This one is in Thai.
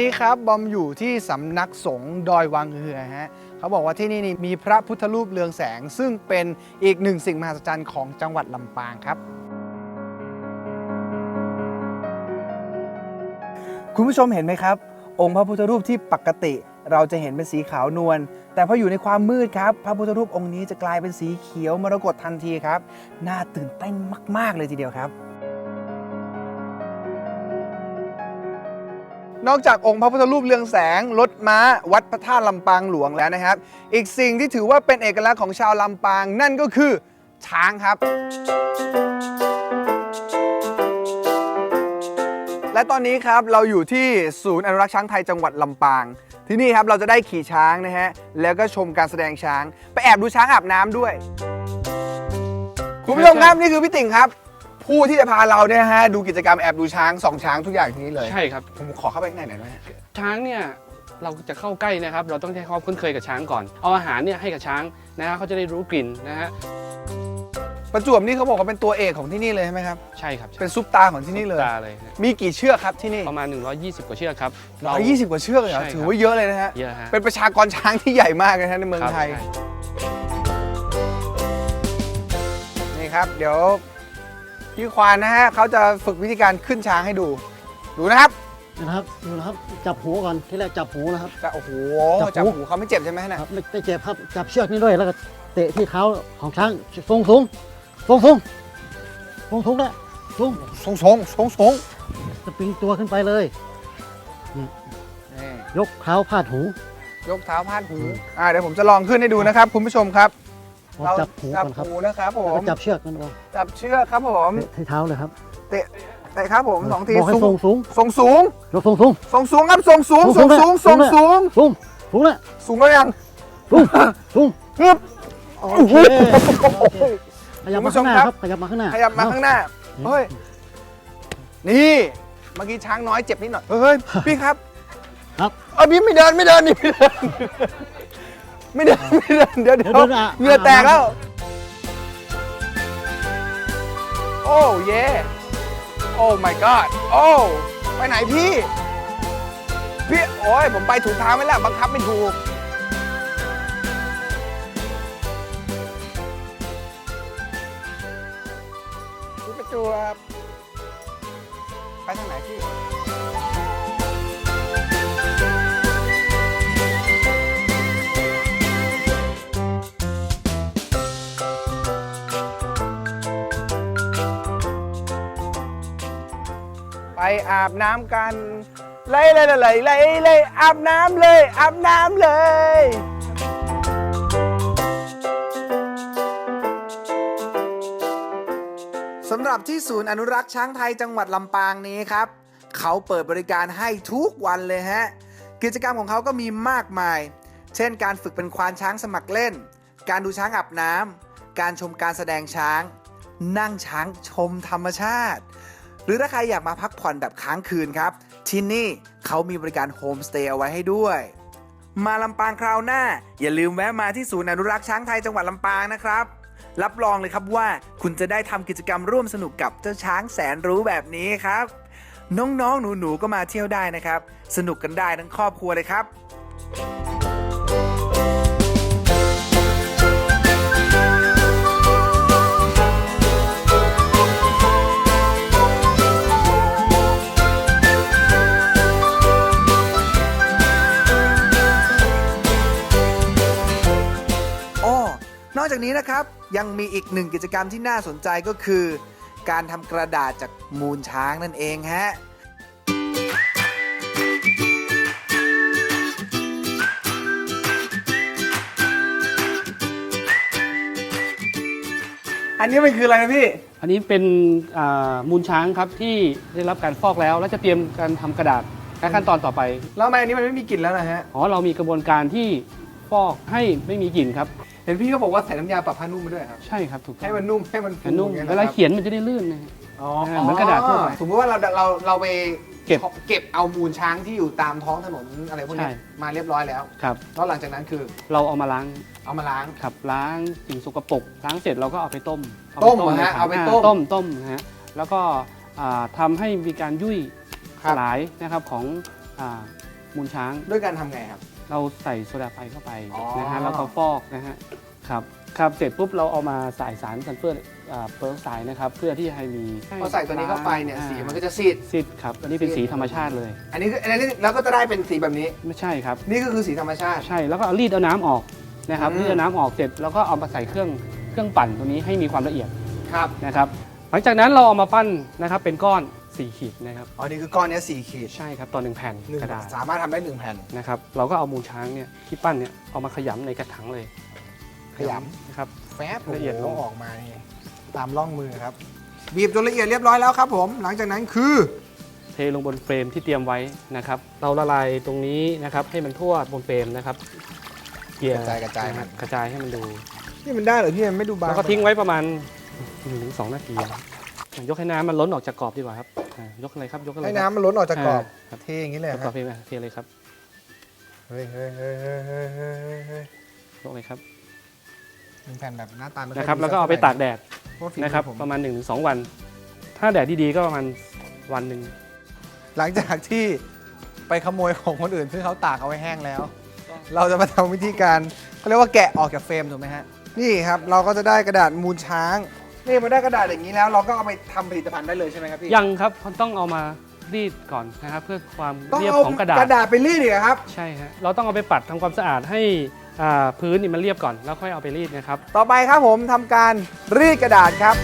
นี้ครับบอมอยู่ที่สำนักสงฆ์ดอยวังเหือฮะเขาบอกว่าที่นี่นี่มีพระพุทธรูปเรืองแสง ซึ่งเป็นอีกหนึ่งสิ่งมหัศจรรย์ของจังหวัดลำปางครับ คุณผู้ชมเห็นไหมครับ องค์พระพุทธรูปที่ปกติ เราจะเห็นเป็นสีขาวนวลแต่พออยู่ในความมืดครับ พระพุทธรูปองค์นี้จะกลายเป็นสีเขียวมรกตทันทีครับน่าตื่นเต้นมาก ๆ เลยทีเดียวครับ นอกจากองค์พระพุทธรูปเรืองแสงรถม้า วัดพระธาตุลำปางหลวงแล้วนะครับ อีกสิ่งที่ถือว่าเป็นเอกลักษณ์ของชาวลำปางนั่นก็คือช้างครับ และตอนนี้ครับเราอยู่ที่ศูนย์อนุรักษ์ช้างไทยจังหวัดลำปาง ที่นี่ครับเราจะได้ขี่ช้างนะฮะแล้วก็ชมการแสดงช้าง ไปแอบดูช้างอาบน้ำด้วย คุณผู้ชมครับนี่คือพี่ติ่งครับ ผู้ที่จะพาเราเนี่ยฮะดูกิจกรรมแอบดูช้างสองช้างทุกอย่างที่นี้เลยใช่ครับ ผมขอเข้าไปข้างในหน่อยได้ไหมช้างเนี่ยเราจะเข้าใกล้นะครับ เราต้องให้เขาคุ้นเคยกับช้างก่อน เอาอาหารเนี่ยให้กับช้างนะฮะเขาจะได้รู้กลิ่นนะฮะประจวบนี่เขาบอกว่าเป็นตัวเอกของที่นี่เลยใช่ไหมครับใช่ครับเป็นซุปตาของที่นี่เลย ตาเลยฮะมีกี่เชือกครับที่นี่ประมาณ 120 กว่าเชือกครับร้อยยี่สิบกว่าเชือกเลยเหรอใช่ครับ ถือว่าเยอะเลยนะฮะเยอะฮะเป็นประชากรช้างที่ใหญ่มากเลยนะในเมืองครับไทยใช่นี่ครับ เดี๋ยว พี่ควานนะฮะเขาจะฝึกวิธีการขึ้นช้างให้ดู ดูนะครับนะครับดูนะครับ จับหูก่อนที่แรกจับหูนะครับ จะโอ้โหจัจับบหูหูเขาไม่เจ็บใช่ไหมนะครับไม่ไม่เจ็บครับจับเชือกนี่ด้วยแล้วก็เตะที่เท้าของช้างทรงสูงทรงสูงทรงสูงแล้วสูงทรงทรงทรงทรงสปริงตัวขึ้นไปเลย นี่ยกเท้าพาดหู ยกเท้าพาดหูอ่าเดี๋ยวผมจะลองขึ้นให้ดูนะครับ คุณผู้ชมครับ เราจับหูจับก่อนครับ หูนะครับผแล้วมก็จับเชือกนั่นก่อนจับเชือกครับผมเตะที่เท้าเลยครับเตะเตะครับผมสองทีบอกให้ทรงสูงทรงสูงยกทรงสูงทรงสูงครับทรงสูงทรงสูงทรงสูง สูงสูงแล้วสูงแล้วยังสูงสูงฮึบโอเคขยับคุณผู้มาชข้ามงหน้าครับครับขยับมาข้างหน้าขยับมาข้างหน้า เฮ้ย นี่ เมื่อกี้ช้างน้อยเจ็บนิดหน่อย เฮ้ย พี่ครับ ครับ เออพี่ไม่เดินไม่เดินนี่ไม่เดิน ไม่เดินไม่เดินเดี๋ยวเดี๋ยวเดินอะ เหงื่อแตกแล้ว โอ้เย่โอ้ my god โอ้ไปไหนพี่ พี่โอ้ยผมไปถูกทางไม่แล้วบังคับไม่ถูก พี่ประจวบไปทางไหนพี่ ไปอาบน้ำกันไล่เลยเลยไล่เลยอาบน้ำเลยอาบน้ำเลยสำหรับที่ศูนย์อนุรักษ์ช้างไทยจังหวัดลำปางนี้ครับ เขาเปิดบริการให้ทุกวันเลยฮะ กิจกรรมของเขาก็มีมากมาย เช่นการฝึกเป็นควานช้างสมัครเล่น การดูช้างอาบน้ำการชมการแสดงช้าง นั่งช้างชมธรรมชาติ หรือถ้าใครอยากมาพักผ่อนแบบค้างคืนครับที่นี่เขามีบริการโฮมสเตย์เอาไว้ให้ด้วย มาลำปางคราวหน้า อย่าลืมแวะมาที่ศูนย์อนุรักษ์ช้างไทยจังหวัดลำปางนะครับ รับรองเลยครับว่าคุณจะได้ทำกิจกรรมร่วมสนุกกับเจ้าช้างแสนรู้แบบนี้ครับ น้องๆ หนูๆ ก็มาเที่ยวได้นะครับ สนุกกันได้ทั้งครอบครัวเลยครับ จากนี้นะครับยังมีอีกหนึ่งกิจกรรมที่น่าสนใจก็คือ การทำกระดาษจากมูลช้างนั่นเองฮะอันนี้มันคืออะไรนะพี่ อันนี้เป็นอ่ามูลช้างครับที่ได้รับการฟอกแล้ว แล้วจะเตรียมการทำกระดาษและขั้นตอนต่อไป แล้วทำไมอันนี้มันไม่มีกลิ่นแล้วนะฮะ อ๋อเรามีกระบวนการที่ฟอกให้ไม่มีกลิ่นครับ เห็นพี่เขาบอกว่าใส่น้ำยาปรับผ้านุ่มมาด้วยครับ ใช่ครับถูกต้ให้องมันนุ่มให้มันฟูให้นุ่มอย่งงี้ยเวนะลาครับเขียนมันจะได้ลื่นนะฮะ อ๋อเหมือนกระดาษทั่วไปสมมติว่าเราเราเราไปเก็บเก็บเอามูลช้างที่อยู่ตามท้องถนนอะไรพวกนี้ใช่ มาเรียบร้อยแล้วครับ แล้วหลังจากนั้นคือเราเอามาล้างเอามาล้าง ครับล้างสิ่งสกปรกล้างเสร็จเราก็เอาไปต้มต้มในเหรอฮะถังเอาไปอ่ต้ม ต้มต้มนะฮะแล้วก็อ่าทำให้มีการยุ่ยครัสบลายนะครับของอ่ามูลช้างด้วยการทำไงครับ เราใส่โซดาไฟเข้าไปอ๋อ นะฮะแล้วก็ฟอกนะฮะครับครับเสร็จปุ๊บเราเอามาใส่สารซัลเฟอร์เปอร์ไซด์นะครับเพื่อที่ให้มีพอใส่ตัวนี้เข้าไปเนี่ยอ่าสีมันก็จะซีด ซีดครับอันนี้เป็นสีธรรมชาติเลย อันนี้คืออันนี้แล้วก็จะได้เป็นสีแบบนี้ ไม่ใช่ครับ นี่ก็คือสีธรรมชาติ ใช่แล้วก็เอารีดเอาน้ำออกนะครับอืม รีดเอาน้ำออกเสร็จแล้วก็เอามาใส่เครื่องเครื่องปั่นตัวนี้ให้มีความละเอียดครับ นะครับ หลังจากนั้นเราเอามาปั้นนะครับเป็นก้อน 4 ขีดนะครับ อ๋อนี่คือก้อนเนี้ยสี่ขีดใช่ครับต่อหนึ่งแผ่นหนึ่งกระดาษสามารถทำได้หนึ่งแผ่น นะครับเราก็เอามูลช้างเนี่ยที่ปั้นเนี่ยเอามาขยำในกระถางเลยขยำ นะครับ แฟบละเอียดลง โโหออกมานี่ตามร่องมือครับ บีบจนละเอียดเรียบร้อยแล้วครับผม หลังจากนั้นคือเทลงบนเฟรมที่เตรียมไว้นะครับ เราละลายตรงนี้นะครับให้มันทั่วบนเฟรมนะครับเกลี่ยกระจายกระจายมัน กระจายให้มันดู นี่มันได้เหรอพี่มันไม่ดูบางแล้วก็ทิ้งไว้ประมาณ1นถึงสนาทีครับยกให้น้ำมันล้นออกจากกรอบดีกว่าครับ ยกอะไรครับ ยกอะไรให้น้ำมันล้นออกจากกรอบาเทอย่างนี้เลยครับกรอบเทไปเทเลยครับเฮ้ยเฮ้ยเฮ้ยเฮ้ยเฮ้ยเฮ้ยยกเลยครับเป็นแผ่นแบบหน้าตาแบบนะครับ แล้วก็เอาไปตากแดดนะครับ ประมาณ 1-2 วัน ถ้าแดดดีๆก็ประมาณวันหนึ่งหลังจากที่ไปขโมยของคนอื่นซึ่งเขาตากเอาไว้แห้งแล้ว เราจะมาทำวิธีการเขาเรียกว่าแกะออกจากเฟรมถูกไหมฮะนี่ครับ เราก็จะได้กระดาษมูลช้าง นี่มาได้กระดาษอย่างนี้แล้ว เราก็เอาไปทำผลิตภัณฑ์ได้เลยใช่ไหมครับพี่ยังครับต้องเอามารีดก่อนนะครับเพื่อความต้องเรียบเอาของกระดาษ กระดาษไปรีดอีกเหรอครับ ใช่ฮะ เราต้องเอาไปปัดทำความสะอาดให้อ่าพื้นนี่มันเรียบก่อน แล้วค่อยเอาไปรีดนะครับ ต่อไปครับผมทำการรีดกระดาษครับ